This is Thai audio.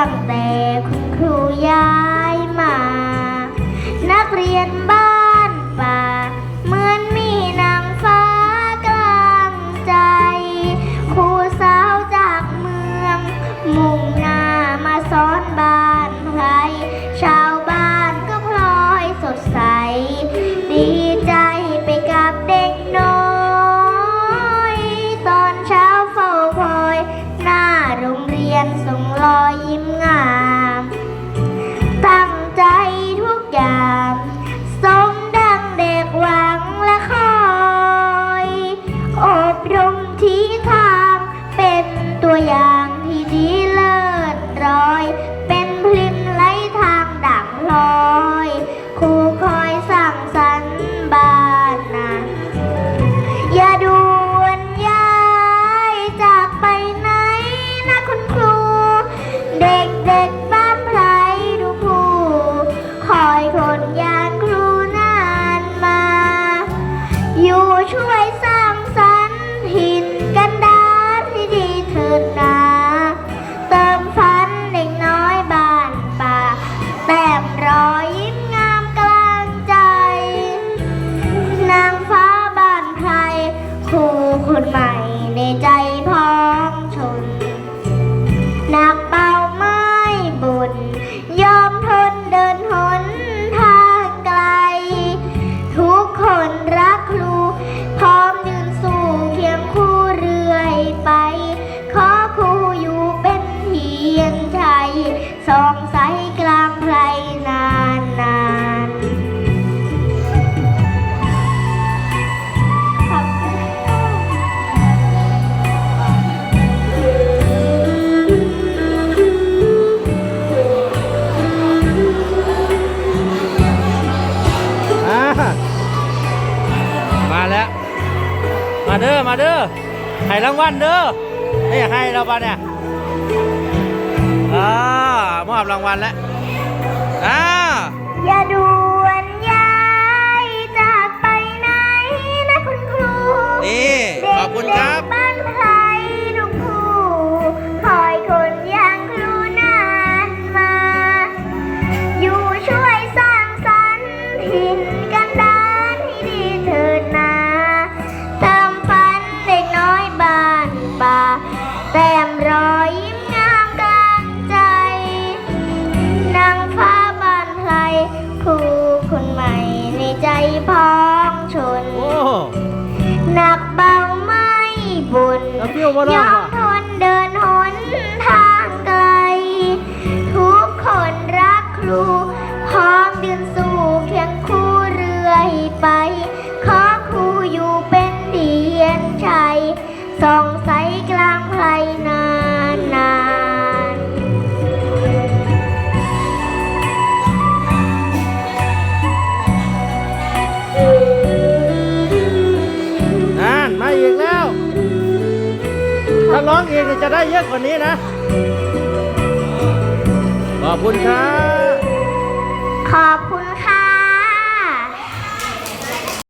cần về ที่ทางเป็นตัวอย่าง หนักเบาไม่บุญยอมทนเดินหนทางไกล ทุกคนรักครู พร้อมยืนสู่เคียงคู่เรื่อยไป ขอครูอยู่เป็นเทียนชัยสองส มาเด้อ มาเด้อให้รางวัลเด้อนี่ให้เราปะเนี่ยอ่ามอบรางวัลแล้วอ่าอย่าด่วนย้ายจากไปไหนนะคุณครูนี่ขอบคุณครับ แต้มรอยยิ้มงามกลางใจ นางฟ้าบ้านใครครูคนใหม่ในใจพ้องชน โอ้หนักเบาไม่บุญแล้วเปรี้ยวบ่ได้ยอว่ะมทนเดินาร้องเองจะได้เยอะกว่านี้นะ ขอบคุณครับ ขอบ